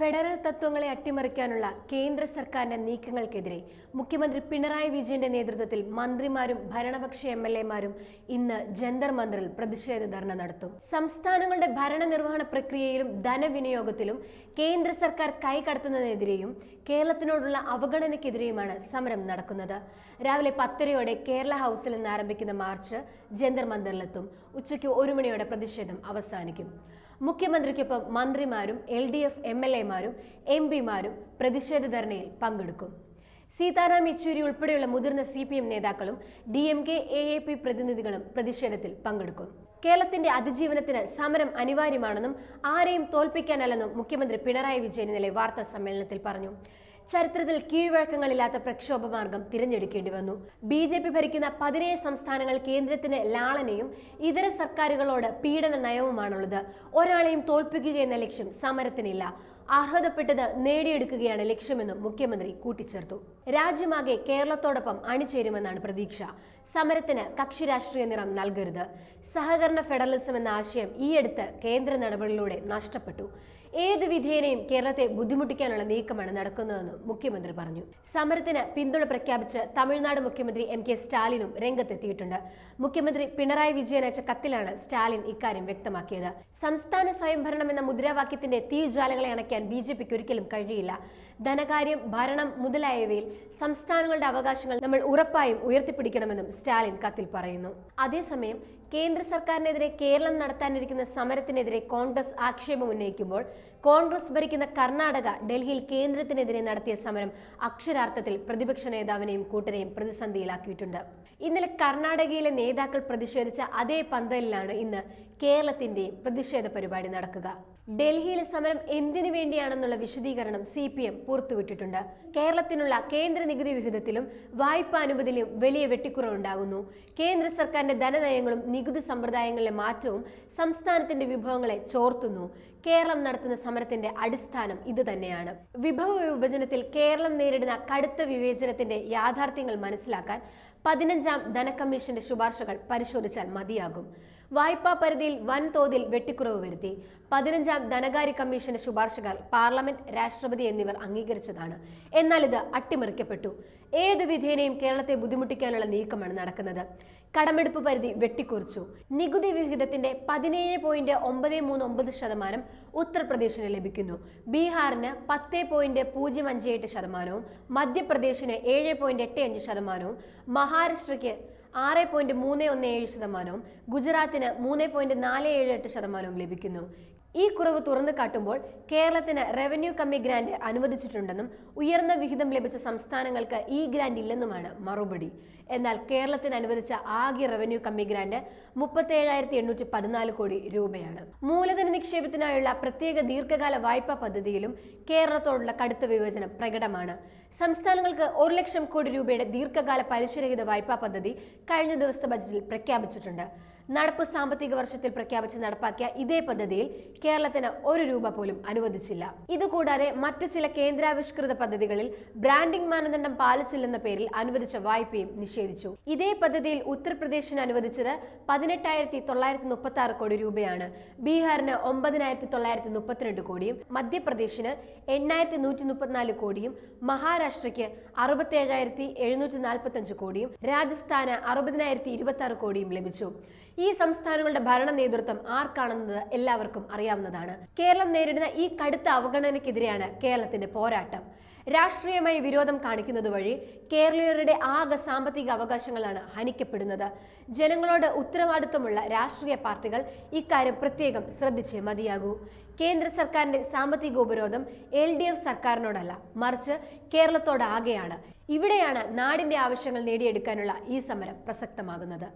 Federal തത്വങ്ങളെ അട്ടിമറിക്കാനുള്ള കേന്ദ്ര സർക്കാരിന്റെ നീക്കങ്ങൾക്കെതിരെ മുഖ്യമന്ത്രി പിണറായി വിജയന്റെ നേതൃത്വത്തിൽ മന്ത്രിമാരും ഭരണപക്ഷ എം എൽ എമാരും ഇന്ന് ജന്തർ മന്ത്രിൽ പ്രതിഷേധ ധർണ നടത്തും. സംസ്ഥാനങ്ങളുടെ ഭരണനിർവഹണ പ്രക്രിയയിലും ധനവിനിയോഗത്തിലും കേന്ദ്ര സർക്കാർ കൈകടത്തുന്നതിനെതിരെയും കേരളത്തിനോടുള്ള അവഗണനയ്ക്കെതിരെയുമാണ് സമരം നടക്കുന്നത്. രാവിലെ പത്തരയോടെ കേരള ഹൗസിൽ നിന്ന് ആരംഭിക്കുന്ന മാർച്ച് ജന്തർ മന്ദിറിലെത്തും ഉച്ചയ്ക്ക് ഒരു മണിയോടെ പ്രതിഷേധം അവസാനിക്കും. മുഖ്യമന്ത്രിക്കൊപ്പം മന്ത്രിമാരും L D F M L എമാരും എം പിമാരും പ്രതിഷേധ ധർണയിൽ പങ്കെടുക്കും. സീതാറാം യെച്ചൂരി ഉൾപ്പെടെയുള്ള മുതിർന്ന സി പി എം നേതാക്കളും D M K A A P പ്രതിനിധികളും പ്രതിഷേധത്തിൽ പങ്കെടുക്കും. കേരളത്തിന്റെ അതിജീവനത്തിന് സമരം അനിവാര്യമാണെന്നും ആരെയും തോൽപ്പിക്കാനല്ലെന്നും മുഖ്യമന്ത്രി പിണറായി വിജയൻ ഇന്നലെ വാർത്താ സമ്മേളനത്തിൽ പറഞ്ഞു. ചരിത്രത്തിൽ കീഴ്വഴക്കങ്ങളില്ലാത്ത പ്രക്ഷോഭ മാർഗം തിരഞ്ഞെടുക്കേണ്ടി വന്നു. ബി ജെ പി ഭരിക്കുന്ന പതിനേഴ് സംസ്ഥാനങ്ങൾ കേന്ദ്രത്തിന് ലാളനയും ഇതര സർക്കാരുകളോട് പീഡന നയവുമാണുള്ളത്. ഒരാളെയും തോൽപ്പിക്കുക എന്ന ലക്ഷ്യം സമരത്തിനില്ല. അർഹതപ്പെട്ടത് നേടിയെടുക്കുകയാണ് ലക്ഷ്യമെന്നും മുഖ്യമന്ത്രി കൂട്ടിച്ചേർത്തു. രാജ്യമാകെ കേരളത്തോടൊപ്പം അണിചേരുമെന്നാണ് പ്രതീക്ഷ. സമരത്തിന് കക്ഷി രാഷ്ട്രീയ നിറം നൽകരുത്. സഹകരണ ഫെഡറലിസം എന്ന ആശയം ഈയടുത്ത് കേന്ദ്ര നടപടികളിലൂടെ നഷ്ടപ്പെട്ടു. ഏത് വിധേയനെയും കേരളത്തെ ബുദ്ധിമുട്ടിക്കാനുള്ള നീക്കമാണ് നടക്കുന്നതെന്നും മുഖ്യമന്ത്രി പറഞ്ഞു. സമരത്തിന് പിന്തുണ പ്രഖ്യാപിച്ച് തമിഴ്നാട് മുഖ്യമന്ത്രി എം കെ സ്റ്റാലിനും രംഗത്തെത്തിയിട്ടുണ്ട്. മുഖ്യമന്ത്രി പിണറായി വിജയൻ അയച്ച കത്തിലാണ് സ്റ്റാലിൻ ഇക്കാര്യം വ്യക്തമാക്കിയത്. സംസ്ഥാന സ്വയംഭരണം എന്ന മുദ്രാവാക്യത്തിന്റെ തീജ്വാലകളെ അണയ്ക്കാൻ ബി ജെ പിക്ക് ഒരിക്കലും കഴിയില്ല. ധനകാര്യം ഭരണം മുതലായവയിൽ സംസ്ഥാനങ്ങളുടെ അവകാശങ്ങൾ നമ്മൾ ഉറപ്പായും ഉയർത്തിപ്പിടിക്കണമെന്നും സ്റ്റാലിൻ കത്തിൽ പറയുന്നു. അതേസമയം കേന്ദ്ര സർക്കാരിനെതിരെ കേരളം നടത്താനിരിക്കുന്ന സമരത്തിനെതിരെ കോൺഗ്രസ് ആക്ഷേപം ഉന്നയിക്കുമ്പോൾ കോൺഗ്രസ് ഭരിക്കുന്ന കർണാടക ഡൽഹിയിൽ കേന്ദ്രത്തിനെതിരെ നടത്തിയ സമരം അക്ഷരാർത്ഥത്തിൽ പ്രതിപക്ഷ നേതാവിനെയും കൂട്ടരെയും പ്രതിസന്ധിയിലാക്കിയിട്ടുണ്ട്. ഇന്നലെ കർണാടകയിലെ നേതാക്കൾ പ്രതിഷേധിച്ച അതേ പന്തലിലാണ് ഇന്ന് കേരളത്തിന്റെ പ്രതിഷേധ പരിപാടി നടക്കുക. ഡൽഹിയിലെ സമരം എന്തിനു വേണ്ടിയാണെന്നുള്ള വിശദീകരണം സി പി എം പുറത്തുവിട്ടിട്ടുണ്ട്. കേരളത്തിനുള്ള കേന്ദ്ര നികുതി വിഹിതത്തിലും വായ്പാ അനുമതിയിലും വലിയ വെട്ടിക്കുറവുണ്ടാകുന്നു. കേന്ദ്ര സർക്കാരിന്റെ ധനനയങ്ങളും നികുതി സമ്പ്രദായങ്ങളിലെ മാറ്റവും സംസ്ഥാനത്തിന്റെ വിഭവങ്ങളെ ചോർത്തുന്നു. കേരളം നടത്തുന്ന സമരത്തിന്റെ അടിസ്ഥാനം ഇത് തന്നെയാണ്. വിഭവ വിഭജനത്തിൽ കേരളം നേരിടുന്ന കടുത്ത വിവേചനത്തിന്റെ യാഥാർത്ഥ്യങ്ങൾ മനസ്സിലാക്കാൻ പതിനഞ്ചാം ധനകമ്മീഷന്റെ ശുപാർശകൾ പരിശോധിച്ചാൽ മതിയാകും. വായ്പാ പരിധിയിൽ വൻതോതിൽ വെട്ടിക്കുറവ് വരുത്തി. പതിനഞ്ചാം ധനകാര്യ കമ്മീഷന്റെ ശുപാർശകൾ പാർലമെന്റ് രാഷ്ട്രപതി എന്നിവർ അംഗീകരിച്ചതാണ്. എന്നാൽ ഇത് അട്ടിമറിക്കപ്പെട്ടു. ഏതു വിധേനയും കേരളത്തെ ബുദ്ധിമുട്ടിക്കാനുള്ള നീക്കമാണ് നടക്കുന്നത്. കടമെടുപ്പ് പരിധി വെട്ടിക്കുറിച്ചു. നികുതി വിഹിതത്തിന്റെ പതിനേഴ് പോയിന്റ് ഒമ്പത് മൂന്ന് ഒമ്പത് ശതമാനം ഉത്തർപ്രദേശിന് ലഭിക്കുന്നു. ബീഹാറിന് പത്ത് പോയിന്റ് പൂജ്യം അഞ്ച് എട്ട് ശതമാനവും മധ്യപ്രദേശിന് ഏഴ് പോയിന്റ് എട്ട് അഞ്ച് ശതമാനവും മഹാരാഷ്ട്രയ്ക്ക് ആറ് പോയിന്റ് മൂന്ന് ഒന്ന് ഏഴ് ശതമാനവും ഗുജറാത്തിന് മൂന്ന് പോയിന്റ് നാല് ഏഴ് എട്ട് ശതമാനവും ലഭിക്കുന്നു. ഈ കുറവ് തുറന്നു കാട്ടുമ്പോൾ കേരളത്തിന് റവന്യൂ കമ്മി ഗ്രാന്റ് അനുവദിച്ചിട്ടുണ്ടെന്നും ഉയർന്ന വിഹിതം ലഭിച്ച സംസ്ഥാനങ്ങൾക്ക് ഈ ഗ്രാന്റ് ഇല്ലെന്നുമാണ് മറുപടി. എന്നാൽ കേരളത്തിന് അനുവദിച്ച ആകെ റവന്യൂ കമ്മി ഗ്രാന്റ് മുപ്പത്തേഴായിരത്തി എണ്ണൂറ്റി പതിനാല് കോടി രൂപയാണ്. മൂലധന നിക്ഷേപത്തിനായുള്ള പ്രത്യേക ദീർഘകാല വായ്പാ പദ്ധതിയിലും കേരളത്തോടുള്ള കടുത്ത വിവേചനം പ്രകടമാണ്. സംസ്ഥാനങ്ങൾക്ക് ഒരു ലക്ഷം കോടി രൂപയുടെ ദീർഘകാല പലിശരഹിത വായ്പാ പദ്ധതി കഴിഞ്ഞ ദിവസത്തെ ബജറ്റിൽ പ്രഖ്യാപിച്ചിട്ടുണ്ട്. നടപ്പ് സാമ്പത്തിക വർഷത്തിൽ പ്രഖ്യാപിച്ച് നടപ്പാക്കിയ ഇതേ പദ്ധതിയിൽ കേരളത്തിന് ഒരു രൂപ പോലും അനുവദിച്ചില്ല. ഇതുകൂടാതെ മറ്റു ചില കേന്ദ്രാവിഷ്കൃത പദ്ധതികളിൽ ബ്രാൻഡിംഗ് മാനദണ്ഡം പാലിച്ചില്ലെന്ന പേരിൽ അനുവദിച്ച വായ്പയും നിഷേധിച്ചു. ഇതേ പദ്ധതിയിൽ ഉത്തർപ്രദേശിന് അനുവദിച്ചത് പതിനെട്ടായിരത്തി തൊള്ളായിരത്തി മുപ്പത്തി ആറ് കോടി രൂപയാണ്. ബീഹാറിന് ഒമ്പതിനായിരത്തി തൊള്ളായിരത്തി മുപ്പത്തിരണ്ട് കോടിയും മധ്യപ്രദേശിന് എണ്ണായിരത്തി നൂറ്റി മുപ്പത്തിനാല് കോടിയും മഹാരാഷ്ട്രയ്ക്ക് അറുപത്തി ഏഴായിരത്തി എഴുന്നൂറ്റി നാൽപ്പത്തി അഞ്ച് കോടിയും രാജസ്ഥാന് അറുപതിനായിരത്തി ഇരുപത്തി ആറ് കോടിയും ലഭിച്ചു. ഈ സംസ്ഥാനങ്ങളുടെ ഭരണ നേതൃത്വം ആർക്കാണെന്നത് എല്ലാവർക്കും അറിയാവുന്നതാണ്. കേരളം നേരിടുന്ന ഈ കടുത്ത അവഗണനയ്ക്കെതിരെയാണ് കേരളത്തിന്റെ പോരാട്ടം. രാഷ്ട്രീയമായി വിരോധം കാണിക്കുന്നത് വഴി കേരളീയരുടെ ആകെ സാമ്പത്തിക അവകാശങ്ങളാണ് ഹനിക്കപ്പെടുന്നത്. ജനങ്ങളോട് ഉത്തരവാദിത്വമുള്ള രാഷ്ട്രീയ പാർട്ടികൾ ഇക്കാര്യം പ്രത്യേകം ശ്രദ്ധിച്ചേ മതിയാകൂ. കേന്ദ്ര സർക്കാരിന്റെ സാമ്പത്തിക ഉപരോധം എൽ ഡി എഫ് സർക്കാരിനോടല്ല മറിച്ച് കേരളത്തോടാകെയാണ് ഇവിടെയാണ് നാടിന്റെ ആവശ്യങ്ങൾ നേടിയെടുക്കാനുള്ള ഈ സമരം പ്രസക്തമാകുന്നത്.